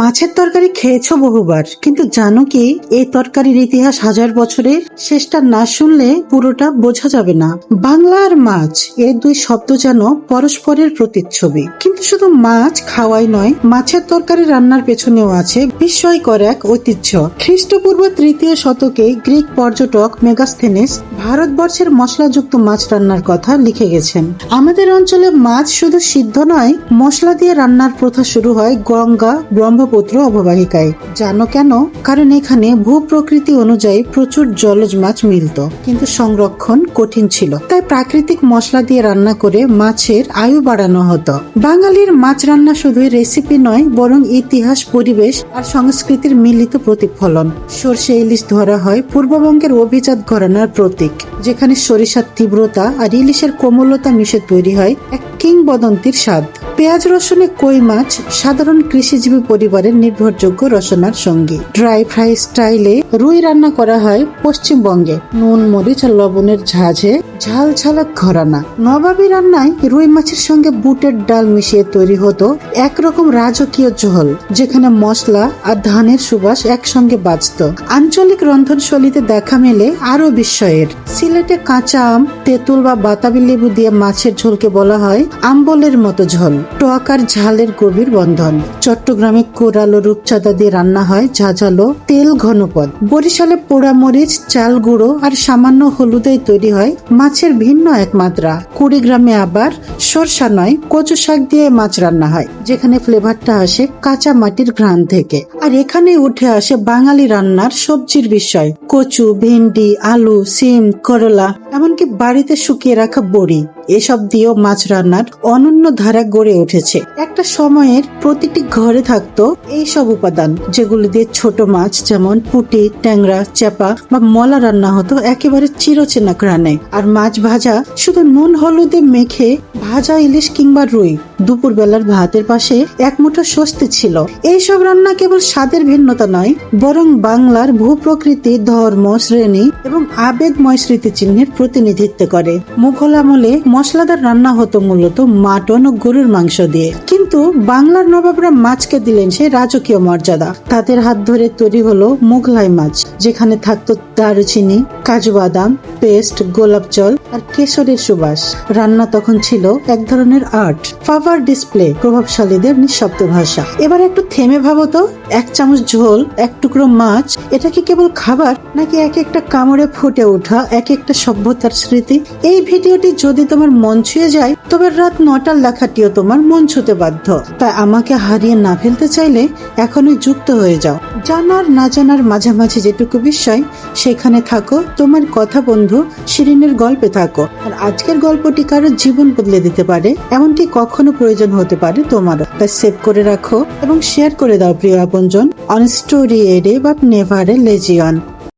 মাছের তরকারি খেয়েছো বহুবার, কিন্তু জানো কি, এই তরকারির ইতিহাস হাজার বছরের, শেষটা না শুনলে পুরোটা বোঝা যাবে না। বাংলা আর মাছ এই দুই শব্দ যেন পরস্পরের প্রতিচ্ছবি। শুধু মাছ খাওয়াই নয়, মাছের তরকারি রান্নার পেছনেও আছে বিস্ময়কর এক ঐতিহ্য। খ্রিস্টপূর্ব তৃতীয় শতকে গ্রিক পর্যটক মেগাস্থেনেস ভারতবর্ষের মশলাযুক্ত মাছ রান্নার কথা লিখে গেছেন। আমাদের অঞ্চলে মাছ শুধু সিদ্ধ নয়, মশলা দিয়ে রান্নার প্রথা শুরু হয় গঙ্গা, ব্রহ্মপুত্র অববাহিকায়। জানো কেন? কারণ এখানে ভূ প্রকৃতি অনুযায়ী প্রচুর জলজ মাছ মিলত। কিন্তু সংরক্ষণ কঠিন ছিল। প্রাকৃতিক মশলা দিয়ে রান্না করে মাছের আয়ু বাড়ানো হতো। বাঙালির মাছ রান্না শুধুই রেসিপি নয়, বরং ইতিহাস, পরিবেশ আর সংস্কৃতির মিলিত প্রতিফলন। সর্ষে ইলিশ ধরা হয় পূর্ববঙ্গের অভিজাত ঘরানার প্রতীক, যেখানে সরিষার তীব্রতা আর ইলিশের কোমলতা মিশে তৈরি হয় এক কিংবদন্তির স্বাদ। পেঁয়াজ, রসুনে কই মাছ সাধারণ কৃষিজীবী পরিবারের নির্ভরযোগ্য রসনার সঙ্গী। ড্রাই ফ্রাই স্টাইলে রুই রান্না করা হয় পশ্চিমবঙ্গে। নুন, মরিচ আর লবণের ঝাঁঝে ঝাল ঝালক ঘরানা। নবাবী রান্নায় রুই মাছের সঙ্গে বুটের ডাল মিশিয়ে তৈরি হতো একরকম রাজকীয় ঝোল, যেখানে মশলা আর ধানের সুবাস একসঙ্গে বাজত। আঞ্চলিক রন্ধনশৈলীতে দেখা মেলে আরও বিস্ময়ের। সিলেটে কাঁচা আম, তেঁতুল বা বাতাবি লেবু দিয়ে মাছের ঝোলকে বলা হয় আম্বলের মতো ঝোল। টক আর ঝালের গভীর বন্ধন। চট্টগ্রামে কোরালো রূপচাঁদা দিয়ে রান্না হয় ঝাঝালো তেল ঘনপদ বরিশালে পোড়া মরিচ, চাল গুঁড়ো আর সামান্য হলুদে তৈরি হয় মাছের ভিন্ন এক মাত্রা কুড়িগ্রামে আবার সরষা নয়, কচু শাক দিয়ে মাছ রান্না হয়, যেখানে ফ্লেভারটা আসে কাঁচা মাটির ঘ্রাণ থেকে। আর এখানে উঠে আসে বাঙালি রান্নার সবজির বিষয়। কচু, ভেন্ডি, আলু, সিম, করলা, এমনকি বাড়িতে শুকিয়ে রাখা বড়ি। এসব দিয়েও মাছ রান্নার অনন্য ধারা গড়ে উঠেছে। একটা সময়ের প্রতিটি ঘরে থাকতো এই সব উপাদান, যেগুলো দিয়ে ছোট মাছ যেমন পুঁটি, ট্যাংরা চেপা বা মলা রান্না হতো একেবারে চিরচেনা ঘ্রাণে। আর মাছ ভাজা শুধু নুন হলুদে মেখে ভাজা ইলিশ কিংবা রুই দুপুর বেলার ভাতের পাশে এক মুঠো স্বস্তি ছিল। এইসব রান্না কেবল স্বাদের ভিন্নতা নয়, বরং বাংলার ভূপ্রকৃতি, ধর্ম, শ্রেণি এবং আবেগময় স্মৃতিচিহ্নের প্রতিনিধিত্ব করে। মুঘল আমলে মশলাদার রান্না হতো মূলত মাটন ও গরুর মাংস। দিয়ে। কিন্তু বাংলার নবাবরা মাছকে দিলেন সেই রাজকীয় মর্যাদা। তাদের হাত ধরে তৈরি হলো মুঘলাই মাছ, যেখানে থাকতো দারুচিনি, কাজু বাদাম পেস্ট, গোলাপ জল আর কেশরের সুবাস। রান্না তখন ছিল এক ধরনের আর্ট, পাওয়ার ডিসপ্লে, প্রভাবশালীদের নিঃশব্দ ভাষা। এবার একটু থেমে ভাবো তো, এক চামচ ঝোল, এক টুকরো মাছ, এটা কি কেবল খাবার, নাকি এক একটা কামড়ে ফুটে ওঠা, এক একটা সভ্যতার স্মৃতি? এই ভিডিওটি যদি তোমার মন ছুঁয়ে যায়, তবে রাত নটার লেখাটিও তোমার মন ছুতে বাধ্য। তাই আমাকে হারিয়ে না ফেলতে চাইলে এখনই যুক্ত হয়ে যাও। জানার না জানার মাঝামাঝি যেটুকু বিষয়, সেখানে থাকো, তোমার কথা বন্ধু শিরিনের গল্পে থাকো। আর আজকের গল্পটি কারোর জীবন বদলে দিতে পারে, এমনটি কখনো প্রয়োজন হতে পারে তোমারও। তাই সেভ করে রাখো এবং শেয়ার করে দাও প্রিয় আপনজন। অন স্টোরি এডে বা নেভারে লেজিয়ন।